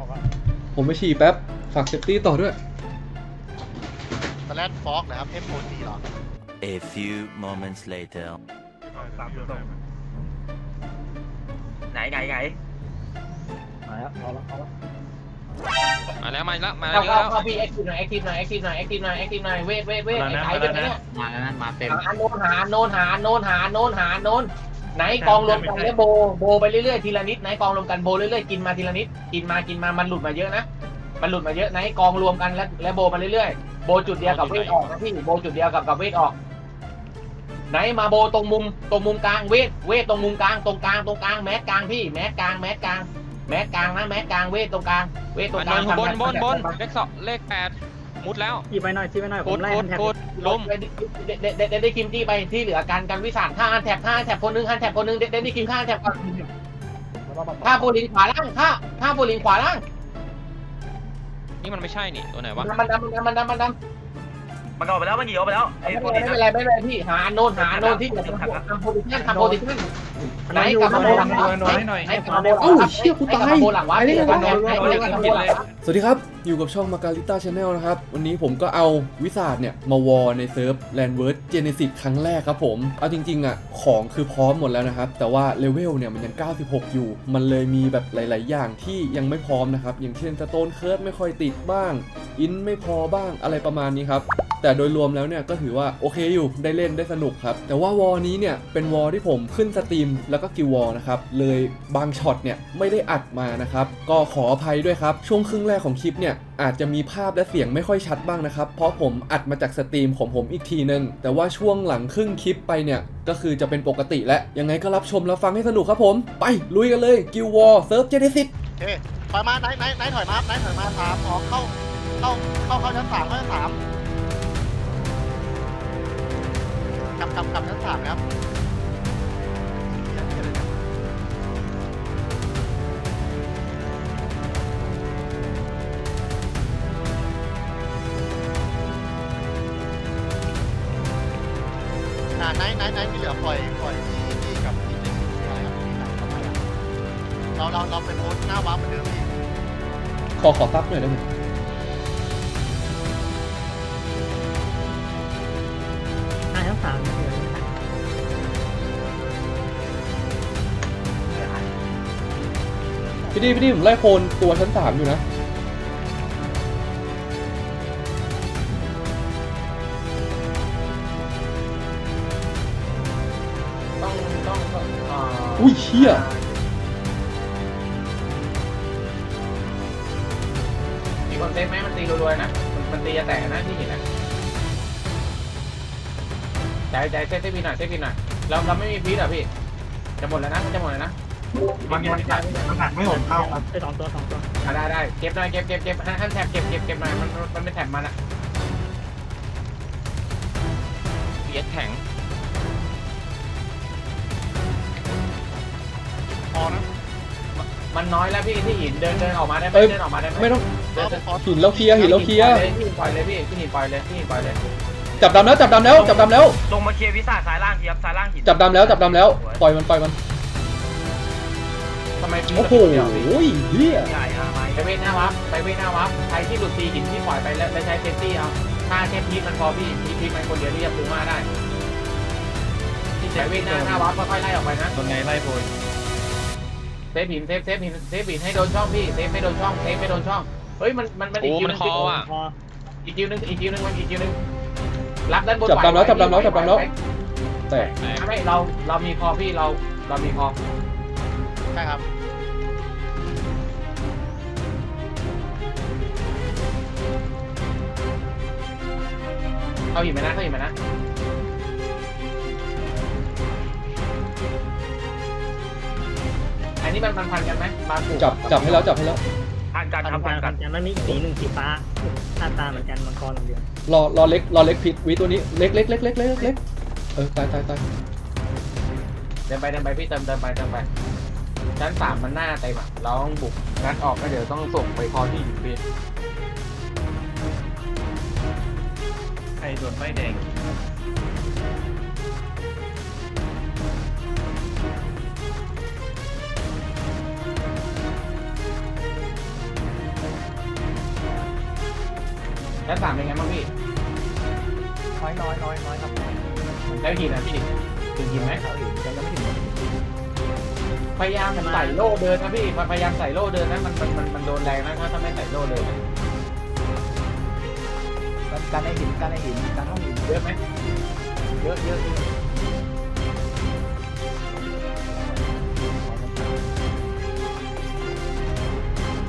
อกอะผมไปฉี่แป๊บ ฝากเซฟตี้ต่อด้วยตอนแรกฟอกนะครับ F O C เหรอ A few moments later. ตามตัวตรงไหนไหนไหนมาแล้วเอาละเอาละมาแล้วมาแล้วมาเข้าแล้วเข้าเข้าพี่แอคทีฟหน่อยแอคทีฟหน่อยแอคทีฟหน่อยแอคทีฟหน่อยแอคทีฟหน่อยเวทเวทเวทไอ้ไข่เป็นไงเนี่ยมาแล้วนะมาเต็มหาโนนหาโนนหาโนนหาโนนหาโนน ไหนกองรวมกันแล้วโบโบไปเรื่อยๆทีละนิดไหนกองรวมกันโบเรื่อยๆกินมาทีละนิดกินมากินมามันหลุดมาเยอะนะมันหลุดมาเยอะไหนกองรวมกันแล้วแล้วโบมาเรื่อยๆโบจุดเดียวกับเวทออกนะพี่โบจุดเดียวกับกับเวทออกไหนมาโบตรงมุมตรงมุมกลางเวทเวทตรงมุมกลางตรงกลางตรงกลางแมสกลางพี่แมสกลางแมสกลางแมสกลางนะแมสกลางเวทตรงกลางเวทตรงกลางบนบนบนทำแบบเลขสองเลขแปด มุดแล้วชี้ไปหน่อยชี้ไปหน่อยโคผมตรไล่โคมัตนรแท็บโคตรลุมเดดเดดเดดได้คิมจี้ไปที่เหลือการกันวิสานห้าอันแท็บห้าอันแท็บคนหนึงห้าอันแท็บคนหนึงเดดได้คิมห้าอันแท็บก่อนห้าโบลินขวาล่างห้าห้าโบลินขวาล่างนี่มันไม่ใช่นี่ตัวไหนวะมันดำมันดำมันดำมันดำ มันออกไปแล้วมันหนีออกไปแล้วไอ้ไม่โปรเป็นตีนไรไม่เป็นไรไม่เป็นไรพี่หาโนนหาโนนที่จะทำทำโพซิชั่นทำโพซิชั่นไหนกลับมาโบหลังวัดไหนกลับมาโบหลังเอ้าวัดเชี่ยกูตายไหนกลับมาโบหลังวัดไอ้นี่ไหนกลับมาโบหลังวัดไหนกลับมาโบหลังวัดสวัสดีครับ อยู่กับช่องมาการิต้าชาแนลนะครับ วันนี้ผมก็เอาวิสาดเนี่ย มาวอในเซิร์ฟแลนเวิร์ดเจเนซิสครั้งแรกครับผม เอาจริง ๆ อะ ของคือพร้อมหมดแล้วนะครับ แต่ว่าเลเวลเนี่ยมันยัง 96 อยู่ มันเลยมีแบบหลาย ๆ อย่างที่ยังไม่พร้อมนะครับ อย่างเช่นสโตนเคิร์ดไม่ค่อยติดบ้าง อินไม่พอบ้างอะไรประมาณนี้ครับแต่แต่โดยรวมแล้วเนี่ยก็ถือว่าโอเคอยู่ได้เล่นได้สนุกครับ แต่ว่าวอนี้เนี่ยเป็นวอที่ผมขึ้นสตรีมแล้วก็กิววอนะครับเลยบางช็อตเนี่ยไม่ได้อัดมานะครับก็ขออภัยด้วยครับช่วงครึ่งแรกของคลิปเนี่ยอาจจะมีภาพและเสียงไม่ค่อยชัดบ้างนะครับ เพราะผมอัดมาจากสตรีมของผมอีกทีนึง แต่ว่าช่วงหลังครึ่งคลิปไปเนี่ย ก็คือจะเป็นปกติแล้วยังไงก็รับชมรับฟังให้สนุกครับผม ไป ลุยกันเลยกิววอเซิร์ฟเจเนซิสโอเคถอยมาไหนไหนไหนถอยมาไหนถอยมาสามออกเข้า เข้า เข้าเข้าชั้นสามเข้าชั้นสาม กลับกลับกลับชั้นสามครับอ่าไหนไหนไนที่เหลือปล่อยปล่อยที่ที่กับที่ในที่อะไรครับที่ไหนเข้าไปอะเราเราเราไปโพสต์หน้าว้าร์ปเหมือนเดิมพี่ขอขอซับหน่อยได้ไหม สามเลยนะพี่ดีพี่ดีผมไล่โคนตัวชั้นสามอยู่นะ ต้องต้องต้องเอุ้ยเชี่ยมีคนเซฟไหมมันตีรัวๆนะ มันมันตีจะแตกนะที่เห็นนะ ใจใจเซฟเซฟพีหน่อยเซฟพีหน่อยเราเราไม่มีพีทอะพี่ จะหมดแล้วนะมันจะหมดแล้วนะมันมันมันหักไม่หมดเข้าไอ้สองตัวสองตัวอะได้ได้เก็บหน่อยเก็บเก็บเก็บให้ให้แท็บเก็บเก็บเก็บหน่อยมันมันมันเป็นแท็บมันอะเบียดแข็งพอนะมันน้อยแล้วพี่ที่หินเดินเดินออกมาได้ไหมเอ้ยเดินออกมาได้ไหมไม่ต้องเดินเดินพอหินแล้วเคลียร์หินแล้วเคลียร์พี่หินปล่อยเลยพี่พี่หินปล่อยเลยพี่หินปล่อยเลย จับดำแล้วจับดำแล้วจับดำแล้ว ลงมาเคลียร์วิสาสายล่างทีครับสายล่างหินจับดำแล้วจับดำแล้ว ปล่อยมันปล่อยมันทำไมพี่โอ้โหเดียวพี่เฮียใหญ่อะไไปเวทหน้าวับไปเวทหน้าวับใครที่หลุดตีหินที่ปล่อยไปแล้วแล้วใช้เซฟตี้เอาถ้าเซฟพีทมันพอพี่พีทพีทมันคนเดียวที่จะปูมาได้ไปเวทหน้าหน้าวับค่อยๆไล่ออกไปนะตัวไหนไล่โบยเซฟหินเซฟเซฟหินเซฟหินให้โดนช่องพี่เซฟไม่โดนช่องเซฟไม่โดนช่องเฮ้ยมันมันมันอีโอ้กคิวมันึนงคออะพออีกคิวนึงอีกคิวนึงมันอีกคิวนึง รับด้านบนจับดำแล้วไหจับดำแล้วไหจับดำแล้วไหแต่แตกไม่เราเรามีคอพี่เราเรามีคอใช่ครับเอาหินไหมนะเอาหินไหมนะอันนี้มันมันพันกันไหมมาปลูกจับจับให้แล้วจับให้แล้ว ผ่านกันครับทำกาผ่ารนกักันนแล้วมีสีหนึ่งสีฟ้าหน้าตาเหมือนกันมังกรอย่างเดียวรอรอเล็กรอเล็กพิษวิตัวนี้เล็กเล็กเล็กเล็กเล็กเล็กเออตายตายตายเดินไปเดินไปพี่เติมเติมไปเติมไปชั้นสามมันหน้าเต็มอะเราต้องบุกงัดออกก็เดี๋ยวต้องส่งไปคอที่อยู่พี่ใครโดนไฟแดง ชั้นสามเป็นไงบ้างพี่น้อยน้อยน้อยน้อยครับแล้วหินนะพี่ถึงหินไหมเอาอีกยังไม่ถึงพยายามใส่โล่เดินนะพี่พยายามใส่โล่เดินนะมันมันมันมันโดนแรงนะถ้าถ้าไม่ใส่โล่เดินนะการให้หินการให้หินการห้องหินเยอะไหมเยอะเยอะ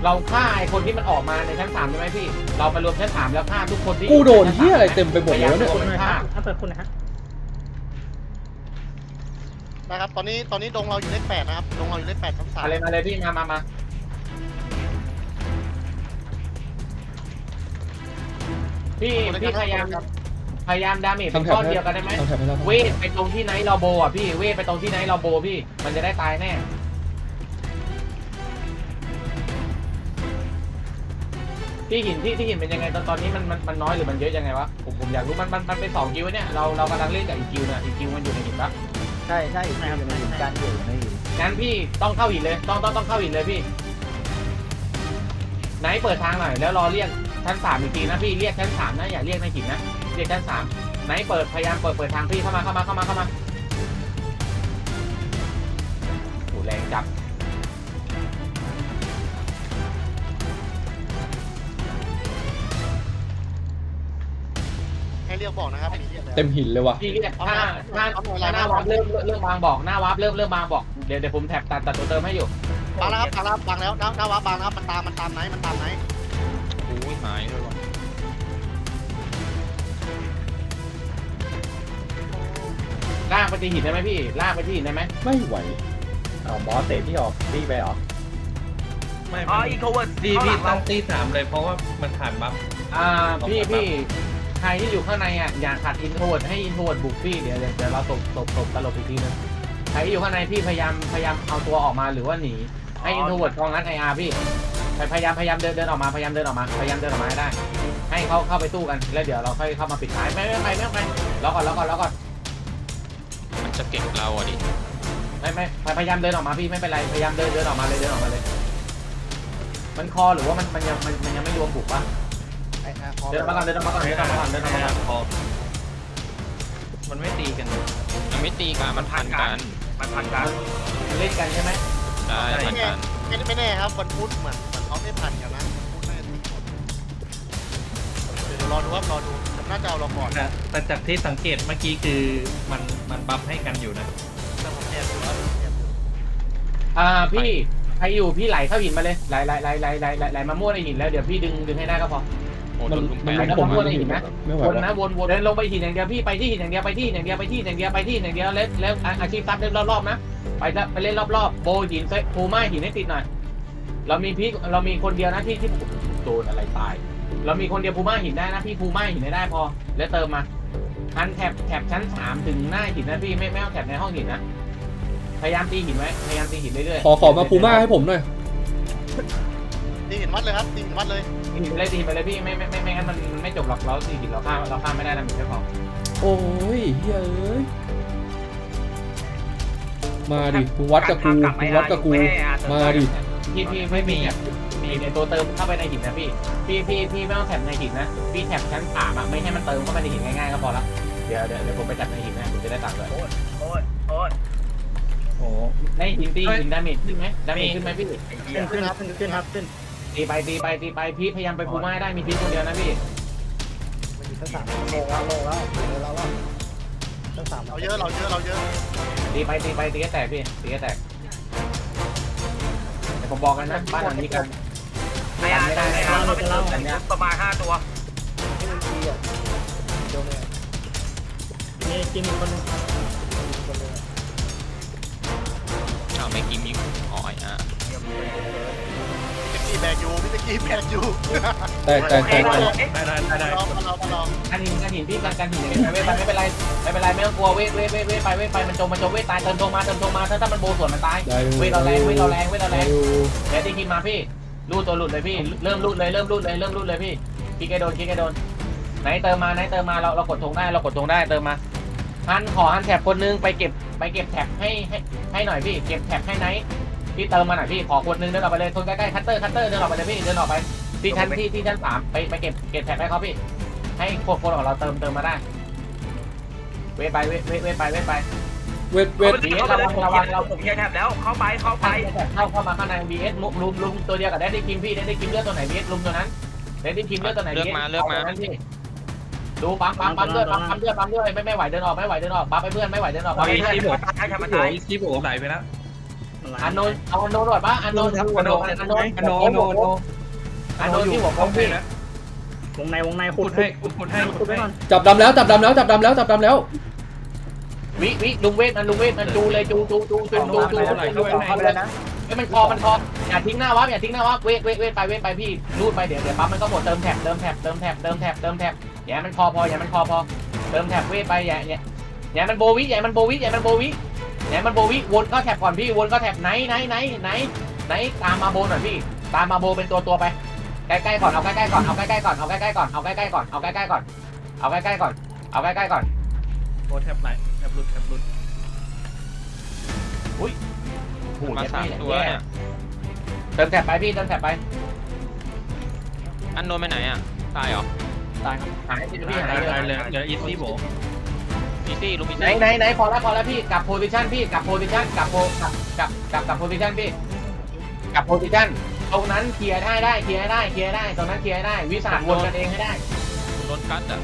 เยอะเราฆ่าไอ้คนที่มันออกมาในชั้นสามใช่ไหมพี่ เราไปรวมชั้นสามแล้วฆ่าทุกคนที่กูโดนชั้เฮียอะไรสาเต็มไปหมดเลยวะเนี่ยคุณหน่อยครับถ้าเปิดคุณนะฮะนะครับ ตอนนี้ตอนนี้ดงเราอยู่เลขแปดนะครับดงเราอยู่เลขแปดชั้นสามมาเลยมาเลยพี่มามามาพี่พี่พยายามพยายามดาเมจเป็นก้อนเดียวกันได้ไหมทำแถบให้เราเวทไปตรงที่ไนท์เราโบอะพี่เวทไปตรงที่ไนท์เราโบพี่ มันจะได้ตายแน่ ที่หินที่ที่หินเป็นยังไงตอนตอนนี้มันมันมันน้อยหรือมันเยอะยังไงวะผมผมอยากรู้มันมันมันเป็นสองกิวเนี่ยเราเรากำลังเล่นกับอีกกิวเนี่ยอีกกิวมันอยู่ในหินปะใช่ใช่ใช่ครับในหินการอยู่ในหินงั้นพี่ต้องเข้าหินเลยต้องต้องต้องเข้าหินเลยพี่ไนท์เปิดทางหน่อยแล้วรอเรียกชั้นสามอีกทีนะพี่เรียกชั้นสามนะอย่าเรียกในหินนะเรียกชั้นสามไนท์เปิดพยายามเปิดเปิดทางพี่เข้ามาเข้ามาเข้ามาเข้ามาโหแรงจับ เรียกบอกนะครับมีเรียกแล้ว เต็มหินเลยว่ะ พี่เรียกถ้าถ้าถ้าหน้าวาร์ปเริ่มเริ่มวางบอกหน้าวาร์ปเริ่มเริ่มวางบอกเดี๋ยวเดี๋ยวผมแท็บตัดตัดตัวเติมให้อยู่บางแล้วครับบางแล้วบางแล้วหน้าหน้าวับบางแล้วครับมันตามมันตามไหนมันตามไหนโอ้ยหายเลยว่ะลากไปที่หินได้ไหมพี่ลากไปที่หินได้ไหมไม่ไหวอ๋อบอสเตะที่ออกที่ไปออกไม่อ๋ออีโคเวิร์ดดีพี่ตั้งตีสามเลยเพราะว่ามันผ่านบัฟ อ่าพี่พี่ ใครที่อยู่ข้างในอะอย่าขัดอินโทรดให้อินโทรดบุกพี่เดี๋ยวเดี๋ยวเดี๋ยวเราตบตบตบตลบอีกทีนึงใครที่อยู่ข้างในพี่พยายามพยายามเอาตัวออกมาหรือว่าหนีให้อินโทรดกองนั้นไออาร์พี่พยายามพยายามเดินเดินออกมาพยายามเดินออกมาพยายามเดินออกมาให้ได้ ให้เขาเข้าไปตู้กันแล้วเดี๋ยวเราค่อยเข้ามาปิดท้ายไม่ไม่ไม่ไม่ไม่รอก่อนรอก่อนรอก่อนมันจะเก็บเราอะดิไม่ไม่พยายามเดินออกมาพี่ไม่เป็นไรพยายามเดินเดินออกมาเลยเดินออกมาเลย มันคอหรือว่ามันมันยังมันมันยังไม่รวมบุกปะ ไอ้ฮะพอเดินออกมาก่อนเดินออกมาก่อนเดินออกมาก่อนเดินออกมาก่อนพอมันไม่ตีกันมันไม่ตีกันมันผ่านกัน มันพันกันเล่นกันใช่ไหมได้ผ่านกันไม่ไม่แน่ครับวันพุธเหมือนเหมือนเขาไม่พันกันนะพุธน่าจะตีหมดเดี๋ยวรอดูครับรอดูผมน่าจะเอาเราก่อนแต่แต่จากที่สังเกตเมื่อกี้คือมันมันบัฟให้กันอยู่นะแต่ผมแอบดูแล้วแอบดูอ่าพี่ใครอยู่พี่ไหลเข้าหินมาเลยไหลไหลไหลไหลไหลไหลไหลมามั่วในหินแล้วเดี๋ยวพี่ดึงดึงให้ได้ก็พอโอ้ มัโดนนลุมมัแปนดลุมผมแล้วก็มาหินนะไม่ไหววนแล้วนะวนวนเดินลงไปหินอย่างเดียวพี่ไปที่หินอย่างเดียวไปที่หินอย่างเดียวไปที่หินอย่างเดียวไปที่หินอย่างเดียวแล้วแล้วอะอาชีพซัดเล่นรอบๆนะไปละไปเล่นรอบๆโบหินเซตภูม่าหินให้ติดหน่อยเรามีพี่เรามีคนเดียวนะที่ที่โดนอะไรตาย เรามีคนเดียวภูม่าหินได้นะพี่ภูม่าหินให้ได้พอ แล้วเติมมาทันแถบแถบชั้นสามถึงหน้าหินนะพี่ไม่ไม่เอาแถบในห้องหินนะพยายามตีหินไว้พยายามตีหินเรื่อยๆขอขอมาปูม่าให้ผมหน่อยตีหินวัดเลยครับตีหินวัดเลย ตีหินไปเลยตีหินไปเลยพี่ไม่ไม่ไม่ไม่งั้นมันมันไม่จบหรอกเราตีหินเราข้ามเราข้ามไม่ได้นะมีแค่พอโอ้ยเฮ้ยเอ้ยมาดิมึงวัดกับกูมึงวัดกับกูมาดิพี่พี่ไม่มีอะมีในตัวเติมเข้าไปในหินนะพี่ พี่พี่พี่ไม่ต้องแถบในหินนะพี่แถบชั้นสามอะไม่ให้มันเติมเข้าไปในหินง่ายๆก็พอละเดี๋ยวเดี๋ยวเดี๋ยวผมไปจับในหินนะผมจะได้ตังค์ด้วยโอ้ยโอ้ยโอ้ยโอ้ในหินตีหินดาเมจขึ้นไหมดาเมจขึ้นไหมพี่ขึ้นขึ้นครับขึ้นขึ้นครับขึ้น ตีไปตีไปตีไปพี่พยายามไปภูม่าให้ได้มีพี่คนเดียวนะพี่มันอยู่ชั้นสามโลแล้วโลแล้วโลแล้วว่าชั้นสามเราเยอะเราเยอะเราเยอะตีไปตีไปตีให้แตกพี่ตีให้แตกแต่ผมบอกกันนะบ้านหลังนี้กันไอ้อาร์ไอ้อาร์เราเป็นเราประมาณห้าตัวที่มันทีอะเดียวเลยมีกินอีกคนนึงอีกคนนึงอ้าวไม่กินยิงอ๋อยอะพี่ตะ กี้แบกอยู่พี่ตะกี้แบกอยู่แตกแตกแตกแตกได้ได้ได้ได้ลองมาลองมาลองกันหินกันหินพี่กันกันหินอย่างนี้ไม่ไม่เป็นไรไม่เป็นไรไม่ต้องกลัวเวทเวทเวทเวทไปเวทไปมันจมมันจมเวทตายเติมตรงมาเติมตรงมาถ้าถ้ามันโบส่วนมันตายได้อยู่เวทเราแรงเวทเราแรงเวทเราแรได้งอยู่เดี๋ยวตีคิมมาพี่รูดตัวหลุดเลยพี่เริ่มรูดเลยเริ่มรูดเลยเริ่มรูดเลยพี่คิกไอโดนคิกไอโดนไหนเติมมาไหนเติมมาเราเรากดธงได้เรากดธงได้เติมมาฮันขอฮันแท็บคนนึงไปเก็บไปเก็บแท็บให้ให้ให้หน่อยพี่เก็บแท็บให้ไหน พี่เติมมาหน่อยพี่ขอคนนึงเดินออกไปเลยคนใกล้ๆคัตเตอร์คัตเตอร์เดินออกไปเลยพี่เดินออกไปที่ชั้นที่ที่ชั้นสามไปไปเก็บเก็บแท็บให้เขาพี่ ให้คนคนของเราเติมเติมมาได้ เวทไปเวทเวทเวทไปเวทไปเวทเวทเข้าไปเลยผมเคลียร์ผมเคลียร์แถบแล้วเข้าไปเข้าไปไปเข้าเข้ามาข้างใน BS ลุมลุมลุมตัวเดียวกับได้ได้กินพี่ได้ได้กินเลือดตัวไหน BS ลุมตัวนั้นได้ได้กินเลือดตัวไหนเลือก BS มาเลือกมาตัวนั้นพี่ดูปั๊มปั๊มปั๊มด้วยปั๊มปั๊มด้วยปั๊มด้วยไม่ไม่ไหวเดินออกไม่ไหวเดินออกปั๊มไปเพื่อนไม่ไหวเดินออกปั๊มไปเพื่อนที่ผมตายแถบมันตายที่ผมไหลไปแล้ว อันโนนเอาอันโนนหน่อยปะอันโนนอันโนนอันโนนอันโนอันโนอันโนอันโนนที่หัวโค้งพี่วงในวงในขุขุดดให้ขุดขุดให้ขุดให้จับดำแล้วจับดำแล้วจับดำแล้วจับดำแล้ว วิวิลุงเวทมันลุงเวทมันจูเลยจูจูจูจูจูจูจูเข้าไปเลยนะไอ้มันคอมันคออย่าทิ้งหน้าวับอย่าทิ้งหน้าวับเวทเวทเวทไปเวทไปพี่รูดไปเดี๋ยวเดี๋ยวปั๊มมันก็หมดเติมแท็บเติมแท็บเติมแท็บเติมแท็บเติมแท็บอย่ามันคอพออย่ามันคอพอเติมแท็บเวทไปอย่าอย่าอย่ามันโบวิอย่ามันโบวิอย่ามันโบวิ อย่ามันโบวิวนเข้าแท็บก่อนพี่วนเข้าแท็บไหนไหนไหนไหนไหนตามมาโบหน่อยพี่ ตามมาโบเป็นตัวตัวไปใกล้ๆก่อนเอาใกล้ๆก่อนเอาใกล้ๆก่อนเอาใกล้ๆก่อนเอาใกล้ๆก่อนเอาใกล้ๆก่อนเอาใกล้ๆก่อนเอาใกล้ๆก่อนโอ้แทบไหลแทบหลุดแทบหลุดมาสามตัวเนี่ยเติมแท็บไปพี่เติมแท็บไปอันโนนไปไหนอะตายเหรอหายพี่พี่หายตายเลเลยยเหลืออีซี่โบ อีซี่ลูกอีไหนซี่ไหนไหนพอแล้วพอแล้วพี่กลับโพซิชันพี่กลับโพซิชันกลับโพกลับกลับกลับกลับโพซิชันพี่กลับโพซิชันตรงนั้นเคลียร์ได้ได้เคลียร์ได้เคลียร์ได้ตรงนั้นเคลียร์ได้ วิสาวนกันเองให้ได้โดนกัดอะ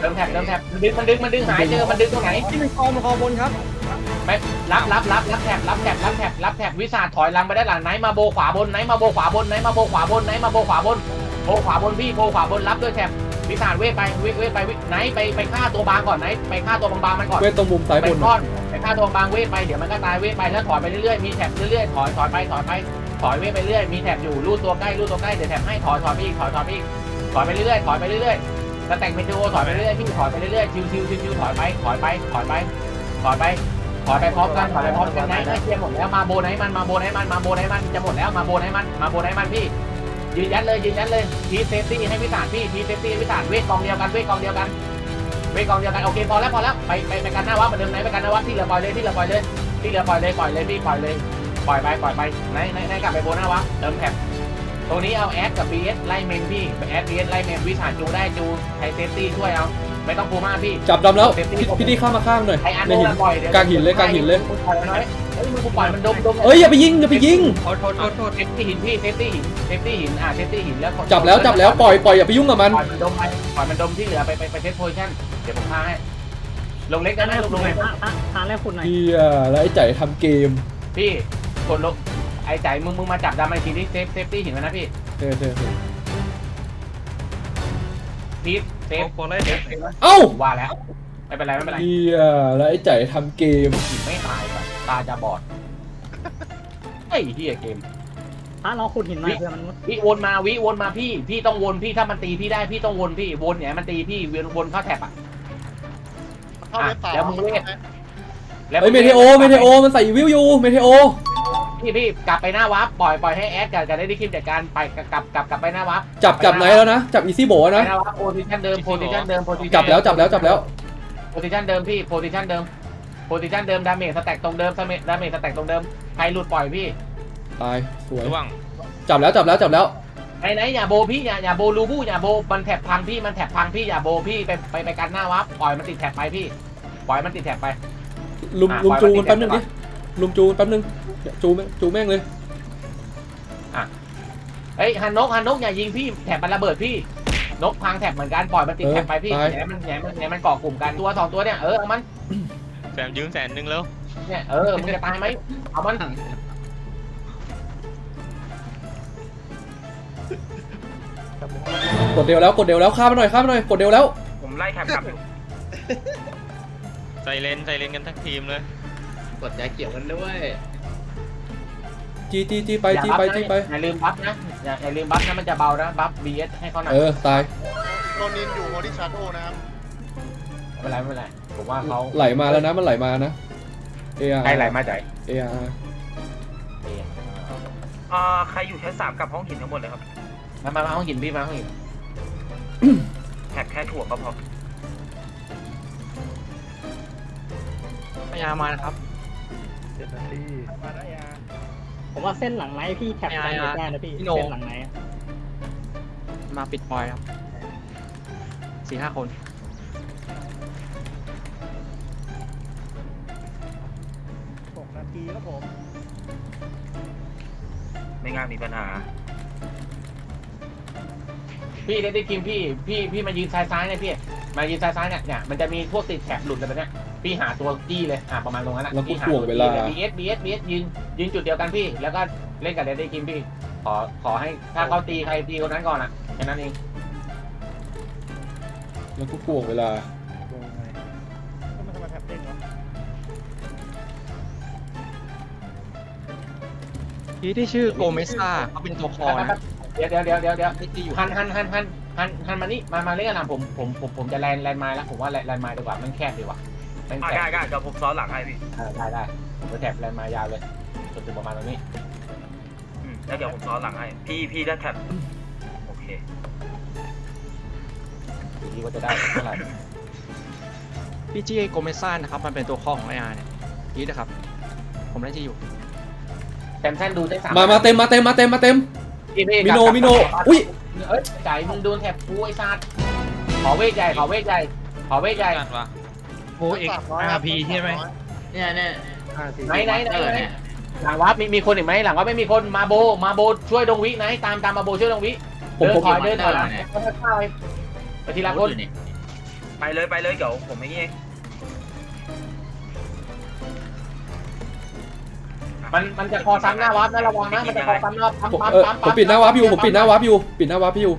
เติมแท็บเติมแท็บมันดึงมันดึงมันดึงหายเจอมันดึงตรงไหนที่มันคอมันคอบนครับไม่รับรับรับรับแท็บรับแท็บรับแท็บรับแท็บวิสาถอยหลังไปได้านหลังไหนมาโบขวาบนไหนมาโบขวาบนไหนมาโบขวาบนไหนมาโบขวาบน โบขวาบนพี่โบขวาบนรับด้วยแท็บวิสาเวทไปเวทเวทไปไหนไปไปฆ่าตัวบางก่อนไหนไปฆ่าตัวบางๆมันก่อนเวทตรงมุมซ้ายไปบนก้อนไปฆ่าตัวบางเวทไปเดี๋ยวมันก็ตายเวทไปแล้วถอยไปเรื่อยๆมีแท็บเรื่อยๆถอยถอยไปถอยไปถอยเวทไปเรื่อยมีแท็บอยู่รูดตัวใกล้รูดตัวใกล้เดี๋ยวแท็บให้ถอยถอยไปอีกถอยถอยไปอีกถอยไปเรื่อยๆถอยไปเรื่อยๆแล้วแต่งเป็นดูถอยไปเรื่อยๆพี่ถอยไปเรื่อยๆชิวชิวชิวชิวถอยไปถอยไปถอยไปถอยไปถอยไปพร้อมกันถอยไปพร้อมกันไหนไหนเคลียร์หมดแล้วมาโบไหนมันมาโบไหนมันมาโบไหนมันจะหมดแล้วมาโบไหนมันมาโบไหนมันพี่ ยืนยันเลยยืนยันเลยพีเซฟตี้ให้พิสานพี่พีเซฟตี้ให้พิสานเวทกองเดียวกันเวทกองเดียวกันเวทกองเดียวกันโอเคพอแล้วพอแล้วไปไปไปกันหน้าวัดเหมือนเดิมไหนไปกันหน้าวัดที่เหลือปล่อยเลยที่เหลือปล่อยเลยที่เหลือปล่อยเลยปล่อยเลยพี่ปล่อยเลยปล่อยไปปล่อยไปไหนไหนไหนกลับไปโบนหน้าวัดเติมแท็บตรงนี้เอาแอดกับ BS ไล่เมนพี่แอด BS ไล่เมนวิสานจูได้จูไทเซฟตี้ช่วยเอาไม่ต้องพูม่าพี่จับดำแล้วพี่พี่ดีข้ามมาข้างหน่อยไออันในโน้หินนปล่อยเดี๋ยวกลางหินเลยกลางหินเลย มึงปล่อยมันน้อยเฮ้ยมึงกูปล่อยมันดมดมเอ้ยอย่าไปยิงอย่าไปยิง โทษโทษโทษโทษเซฟตี้หินพี่เซฟตี้หินเซฟตี้หินอ่าเซฟตี้หินแล้วจับแล้วจับแล้วปล่อยปล่อยอย่าไปยุ่งกับมัน ปล่อยมันดมไปปล่อยมันดมที่เหลือไปไปไปเซตโพซิชั่นเดี๋ยวผมพาให้ลงเล็กได้ไหมลงลงเล็กทานแรกขุดหน่อยเฮียแล้วไอ้ใจทำเกมพี่กดลงไอ้ใจมึงมึงมาจับดำไอ้ทีนี้เซฟเซฟตี้หินไว้นะพี่เออเออเออพีทเซฟโคเลยเซเด็ฟกเอ้าว่าแล้ว ไม่เป็นไรไม่เป็นไรเฮียแล้วไอ้ใจทำเกมหินไม่ตายก่อนตาจะบอดไอ้เฮียเกม ถ้าน้องขุดหินหน่อยเพื่อมันวิวนมาวิวนมาพี่ พี่ต้องวนพี่ถ้ามันตีพี่ได้พี่ต้องวนพี่วนเนี่ยมันตีพี่วนวนเข้าแท็บอะ เข้าเว็บเปล่าแล้วมึงเวทแล้วเฮ้ยเมเทโอเมเทโอมันใส่วิวอยู่เมเทโอพี่พี่กลับไปหน้าวาร์ปปล่อยปล่อยให้แอดกับกับได้ดิคิมจัดการไปกลับกลับกลับไปหน้าวาร์ปจับจับไหนแล้วนะจับอีซี่โบไปนะหน้าวาร์ปโพซิชันเดิมโพซิชันเดิมโพซิชันจับแล้วจับแล้วจับแล้ว โพซิชันเดิมพี่โพซิชันเดิมโพซิชันเดิมดาเมจสแต็กตรงเดิมดาเมจสแต็กตรงเดิมใครหลุดปล่อยพี่ตายสวยร่วงจับแล้วจับแล้วจับแล้วไหนไหนอย่าโบพี่อย่าอย่าโบลูบูอย่าโบมันแถบพังพี่มันแถบพังพี่อย่าโบพี่ไปไปไปกันหน้าวาร์ปปล่อยมันติดแถบไปพี่ปล่อยมันติดแถบไปลุมอะลุมปล่จูอยมันมันแป๊บนึงติดิดลุมจูมันแป๊บนึงจูแม่งจูแม่งเลยเฮ้ยฮันนกฮันนกอย่ายิงพี่แถบมันระเบิดพี่ นกพังแถบเหมือนกันปล่อยมันติดแถบไปพี่แหนมันแหนมันแหนมันเกาะกลุ่มกันตัวสองตัวเนี่ยเออเอามันแสนยืมแสนหนึ่งแล้วเนี่ยเออมึงจะตายไหมเอามันกดเดียวแล้วกดเดียวแล้วข้ามมาหน่อยข้ามมาหน่อยกดเดียวแล้วผมไล่แถบกลับอยู่ใจเลนใจเลนกันทั้งทีมเลยกดยาเกี่ยวกันด้วย จีจีจีไปอย่าจีบัฟไปนะจีไปอย่าลืมบัฟนะ อย่าอย่าลืมบัฟนะมันจะเบานะบัฟบีเอสให้เขาหน่อยเออ ตายโรนินอยู่โมดิชาโดนะครับไม่เป็นไรไม่เป็นไรผมว่าเขาไหลมาแล้วนะ มันไหลมานะ เออาร์ใครไหลมาจากเออาร์อ่าใครอยู่ชั้นสามกับห้องหินทั้งหมดเลยครับมามามาห้องหินพี่มาห้องหินแท็บแค่ถ่วงก็พอพยามานะครับมาได้ยาโอ ผมว่าเส้นหลังไหนพี่แท็บกันหมดได้นะพี่ พี่โนเส้นหลังไหนอะมาปิดปอยครับสี่ห้าคน หกนาทีครับผม ไม่ง่ายมีปัญหา พี่ได้ได้กินพี่พี่พี่มายืนซ้ายซ้ายๆเนี่ยพี่มายืนซ้ายซ้ายๆเนี่ยเนี่ยมันจะมีพวกติดแถบหลุดอะไรแบบเนี้ยพี่หาตัวจี้เลยอ่าประมาณตรงนั้นอะแล้วก็พี่หาถ่วงเวลา บีเอสบีเอสบีเอสยืน ยืนจุดเดียวกันพี่ แล้วก็เล่นกับเดดได้กินพี่ ขอขอให้ถ้าเขาตีใครตีคนนั้นก่อนอะแค่นั้นเองแล้วก็ถ่วงเวลามันทำไมแท็บเด้งวะพี่ที่ชื่อโกเมซ่าเขาเป็นตัวคอนะเดี๋ยวเดี๋ยวเดี๋ยวเดี๋ยวเดี๋ยวที่อยู่หันหันหันหันหันหันมานี่มามาเล่นกันหลังผมผมผมผมจะแลนแลนไม้แล้วผมว่าแลนแลนไม้ดีกว่ามันแคบดีกว่ามันอะแคได้บได้เดี๋ยวผมซ้อนหลังให้พี่อ่าได้ได้ผมจะแถบแลนไม้ยาวเลย จนถึงประมาณตรงนี้ อืมแล้วเดี๋ยวผมซ้อนหลังให้ พี่พี่ได้แท็บโอเคดูที่ว่าจะได้เท่าไหร่พี่จี้โกเมซ่านะครับ มันเป็นตัวคอของไออาร์เนี่ยนี่นะครับ ผมได้ที่อยู่ แซมแซนดูได้สามมา มาเต็ม มาเต็ม มาเต็ม มาเต็ม พี่พี่มิโนกลับมิโนกลับอุ้ย เอ้ยจ่ายมึงโดนแถบกูไอ้ซาดขอเวทใหญ่ขอเวทใหญ่ขอเวทใหญ่กันวะโบเอกอาร์พีใช่ไหมเนี่ยเนี่ยไหนไหนไหนไหน หลังวัดมีมีคนอีกไหมหลังวัดไม่มีคนมาโบมาโบช่วยดงวิไหนตามตามมาโบช่วยดงวิผมเดินผมถอยเดินถอยหลังค่อยๆไปไปทีละคนไปเลยไปเลยเดี๋ยวผมไม่เงี้ยมันมันจะคอซ้ำหน้าวัดนะระวังนะมันจะคอซ้ำหน้าปั๊มผมปั๊มเออปั๊มผมปิดหน้าวาร์ปอยู่ผมปิดหน้าวาร์ปอยู่ปิดหน้าวาร์ปอยู่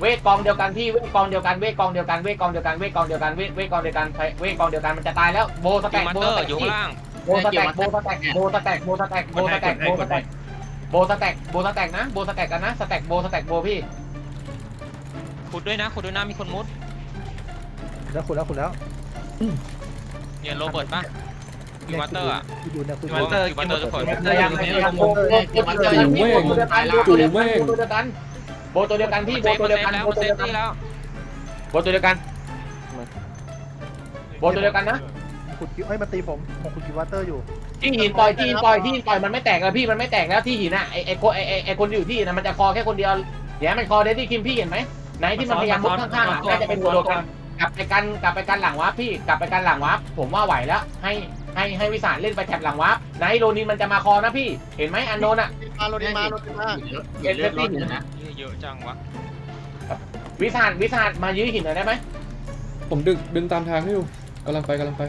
เวทกองเดียวกันพี่เวทกองเดียวกันเวทกองเดียวกันเวทกองเดียวกันเวทกองเดียวกันเวทเวทกองเดียวกันเวทกองเดียวกันมันจะตายแล้วโบสอแต็ยู่กมันโบเตอสร์แต็กอยู่ข้างล่าง โบสแต็กโบสแต็กโบสแต็กโบสแต็กโบสแต็กโบสแต็กโบสแต็กโบสแต็กโบสแต็กนะโบสแต็กกันนะสแต็กโบสแต็กโบพี่ขุดด้วยนะขุดด้วยนะมีคนมุดแล้วคุณแล้วคุณแล้วเนี่ยโรเบิร์ตปะอยู่มันเตอร์อะอยู่เนี่ยคุณอยู่มันเตอร์อยู่มันเตอร์ทุกคนพยายามพยายามโบโบโบตัวเดียวกันพี่โบตัวเดียวกันโบตัวเดียวกันโบตัวเดียวกันโบตัวเดียวกันพี่โบเซฟตัวเซเดียวฟกันแล้วโบมันตัวเซเดีฟยวกันตี้แล้วโบตัวเดียวกันโบตัวเดียวกันนะ ขุดคิวเอ้ยมาตีผมผมขุดคิววัตเตอร์อยู่ ที่หินปล่อยที่หินปล่อยที่หินปล่อยมันไม่แตกแล้วพี่มันไม่แตกแล้วที่หินอะไอไอคนไอไอไอคนอยู่ที่หินนะมันจะคอแค่คนเดียวเดี๋ยวมันคอเดดดี้คิมพี่เห็นไหมไหนที่มันพยายามมุดข้างๆอะน่าจะเป็นตัวเดียวกันกลับไปกันกลับไปกันหลังวับพี่กลับไปกันหลังวับผมว่าไหวแล้วให้ให้ให้วิสานเล่นไปแถบหลังวับไหนโรนินมันจะมาคอนะพี่ เห็นไหมอันโนนอะมาโรนิมาโรนิมาเอ็นเซฟตี้หินนะเยอะจังวะวิสานวิสานมายื้อหินหน่อยได้ไหมผมดึงดึงตามทางให้อยู่กำลังไปกำลังไป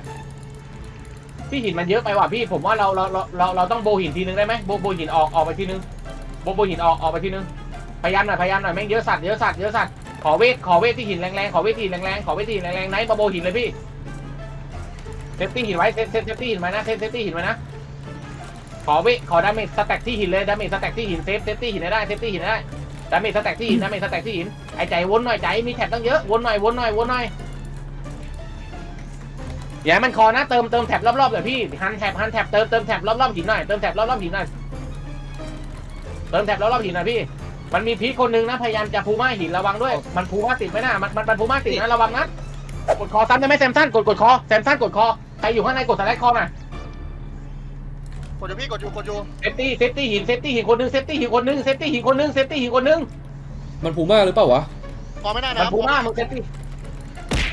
พี่หินมันเยอะไปว่ะพี่ผมว่าเราเราเราเราเราต้องโบหินทีนึงได้ไหมโบโบหินออกออกไปทีนึงโบโบหินออกออกไปทีนึงพยายามหน่อยพยายามหน่อยแม่งเยอะสัตว์เยอะสัตว์เยอะสัตว์ขอเวทขอเวทที่หินแรงๆขอเวทที่หินแรงๆขอเวทที่หินแรงๆไหนมาโบหินเลยพี่เซฟตี้หินไว้เซฟเซฟเซฟตี้หินไว้นะเซฟเซฟตี้หินไว้นะขอเวทขอดาเมจสแต็กที่หินเลยดาเมจสแต็กที่หินเซฟเซฟตี้หินให้ได้เซฟตี้หินได้ดาเมจสแต็กที่หินดาเมจสแต็กที่หินไอใจวนหน่อยใจมีแท็บตั้งเยอะวนหน่อยวนหน่อยวนหน่อย อย่าให้มันคอนะเติมเติมแท็บรอบๆเลยพี่หันแท็บหันแท็บเติมเติมแท็บรอบๆหินหน่อยเติมแท็บรอบๆหินหน่อยเติมแท็บรอบๆหินหน่อยพี่ มันมีพีคคนหนึงนะพยายามจะพูม่าหินระวังด้วยมันพูม่าติดไหมนะมันมันมันพูม่าติดนะระวังนะกดคอซ้ำได้ไหมแซมสันกดกดคอแซมสันกดคอใครอยู่ข้างในกดสไลด์คอน่ะกดอยู่พี่กดอยู่กดอยู่เซฟตี้เซฟตี้หินเซฟตี้หินคนหนึงเซฟตี้หินคนหนึงเซฟตี้หินคนหนึงเซฟตี้หินคนหนึงมันพูม่าหรือเปล่าวะพอไม่ได้นะมันพูม่ามึงเซฟตี้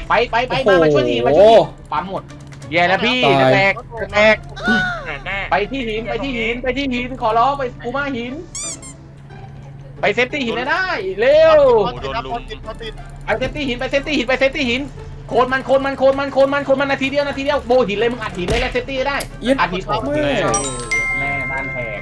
ไปไปไปโอ้มาโหมาช่วยทีมาช่วยทีปั๊มหมด แย่แล้วพี่ตายจะแตกจะแตกแน่แน่ไปที่หินไปที่หินไปที่หินขอร้องไปพูม่าหิน ไปเซฟตี้หินให้ได้เร็วพอติดครับพอติดพอติดไปเซฟตี้หินไปเซฟตี้หินไปเซฟตี้หินโคนมันโคนมันโคนมันโคนมันโคนมันนาทีเดียวนาทีเดียวโบหินเลยมึงอัดหินเลยแล้วเซฟตี้ให้ได้เย็ดอัดหินแม่แม่บ้านแตก